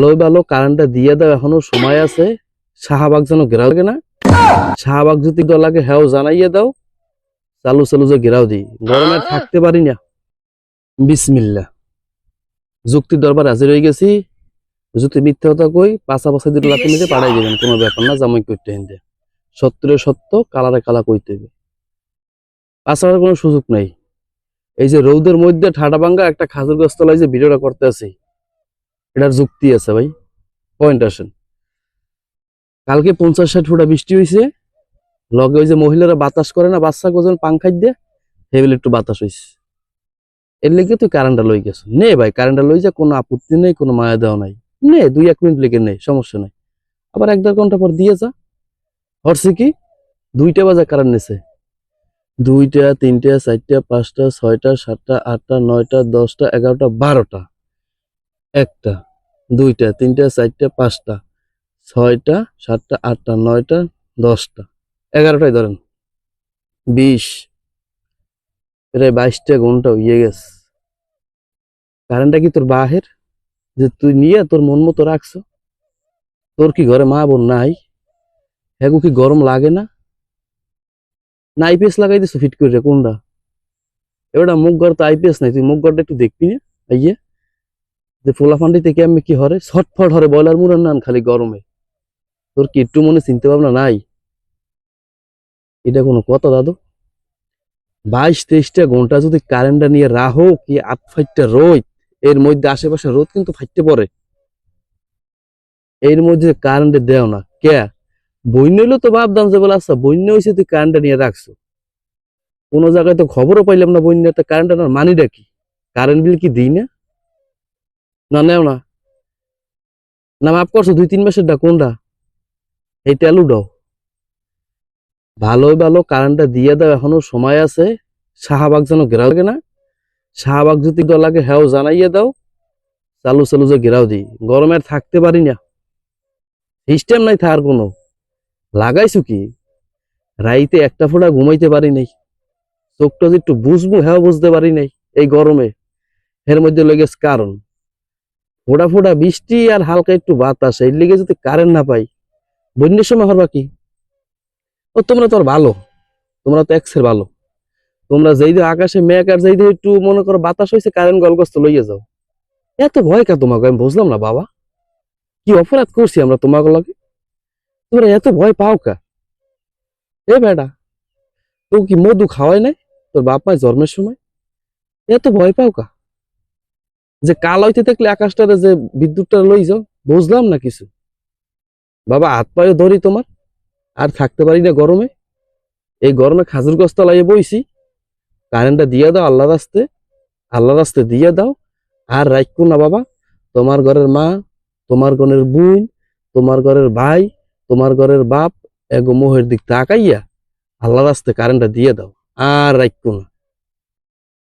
ভালো ভালো কারেন্টটা দিয়ে দাও, এখনও সময় আছে। শাহবাগ যেন ঘেরাও লাগে না। শাহবাগ যদি লাগে হ্যাঁ জানাইয়ে দাও। চালু চালু যে ঘেরাও দিই। গরমে থাকতে পারি না। বিসমিল্লা যুক্তি দরবার হাজির হয়ে গেছি। যদি মিথ্যা কথা কই পাশা পাশা দুটো লাঠি নিতে পাঠাই দিবেন, কোনো ব্যাপার না, জামাই করতে হিন্দে। সত্যরে সত্য, কালারে কালা কইতে হবে। পাশার কোনো সুযোগ নাই। এই যে রৌদের মধ্যে ঠাডা ভাঙ্গা একটা খাজুর গাছ তলায় যে ভিডিওটা করতে আছি এটার যুক্তি আছে ভাই। পয়েন্ট আসেন। কালকে পঞ্চাশ ষাট ফুটা বৃষ্টি হয়েছে লগে ওই যে মহিলারা বাতাস করে না, বাচ্চা কোজন পাংখাই দিয়ে হেবিল একটু বাতাস হয়েছে এর লেগে তুই কারেন্টটা লই গেছ। নে ভাই কারেন্টটা লই যা, কোনো আপত্তি নেই, কোনো মায়া দেওয়া নাই। নে, দুই এক মিনিট লেগে নেই সমস্যা নাই। আবার এক দেড় ঘণ্টা পর দিয়ে যা। হরছে কি? দুইটা বাজে কারেন্ট নেছে। দুইটা, তিনটা, চারটা, পাঁচটা, ছয়টা, সাতটা, আটটা, নয়টা, দশটা, এগারোটা, বারোটা। একটা, দুইটা, তিনটা, চারটা, পাঁচটা, ছয়টা, সাতটা, আটটা, নয়টা, দশটা, এগারোটাই ধরেন। বিশ প্রায় বাইশটা ঘণ্টা হইয়ে গেছে। কারেন্টটা কি তোর বাহের? যে তুই নিয়ে তোর মন মতো রাখছ। তোর কি ঘরে মা বোন নাই হ্যাগু কি গরম লাগে না? না আইপিএস লাগাই দিছো ফিট করে কোনটা? এবার মুখ ঘর তো আইপিএস নাই, তুই মুখ ঘরটা একটু দেখবি না? আইয়ে। যে ফোলা ফান্ডি থেকে আমি কি হরে? ছটফট হরে বয়লার মুরান নান খালি গরমে। তোর কি একটু মনে চিনতে ভাবনা নাই? এটা কোনো কথা, দাদু? বাইশ তেইশটা ঘণ্টা যদি কারেন্টটা নিয়ে রাহো, কি আট ফাইটটা রোদ? এর মধ্যে আশেপাশে রোদ কিন্তু ফাইটতে পড়ে। এর মধ্যে কারেন্টে দেও না, কে? বন্য হইল তো ভাবতাম যে বলে আচ্ছা বন্য হয়েছে তুই কারেন্টটা নিয়ে রাখছো। কোনো জায়গায় তো খবরও পাইলাম না বন্যাটা কারেন্ট আনার মানিটা কি? কারেন্ট বিল কি দিই না? না, নেও না। না, মাফ করছ, দুই, তিন মাসের ডা কোনটা এই দাও। ভালো ভালো কারেন্টটা দিয়ে দাও, এখনও সময় আছে। শাহবাগ যেন ঘেরাও লাগে না। শাহবাগ যদি লাগে হ্যাঁ জানাইয়ে দাও। চালু চালু যে ঘেরাও দিই গরমে থাকতে পারি না। সিস্টেম নাই থাকার কোনো। লাগাইছো কি? রাইতে একটা ফোঁটা ঘুমাইতে পারি নাই। চোখটা যে একটু বুঝব হ্যাঁ বুঝতে পারি নাই এই গরমে। এর মধ্যে লেগেছে কারণ ফোটা ফোটা বৃষ্টি আর হালকা একটু বাতাস, এর লেগে যদি কারেন্ট না পাই, বন্যের সময় হরবা কি ও, তোমরা তো আর ভালো। তোমরা তো এক্সের ভালো। তোমরা যেই দিয়ে আকাশে মেঘ আর যেই দিয়ে একটু মনে করো বাতাস হয়েছে কারেন্ট গলগস্ত লইয়ে যাও। এত ভয় কা তোমাকে? আমি বুঝলাম না, বাবা। কি অপরাধ করছি আমরা তোমাকে লগে? তোমরা এত ভয় পাও কা এ বেটা তো কি মধু খাওয়াই নাই? তোর বাপ মায় জন্মের সময়? এত ভয় পাও কা যে কাল হইতে থাকলে আকাশটারে যে বিদ্যুৎটা লই যাও, বুঝলাম না কিছু। বাবা, হাত পায়ে ধরি তোমার, আর থাকতে পারি না গরমে। এই গরমে খাজুর গাছ তলাইয়ে বইছি, কারেন্টটা দিয়ে দাও আল্লাহ রাস্তে আল্লাহ রাস্তে দিয়ে দাও। আর রাখো না বাবা, তোমার ঘরের মা, তোমার ঘরের বোন, তোমার ঘরের ভাই, তোমার ঘরের বাপ, এগো মোহের দিক তাকাইয়া আল্লাহ রাস্তে কারেন্টটা দিয়ে দাও, আর রাখো না।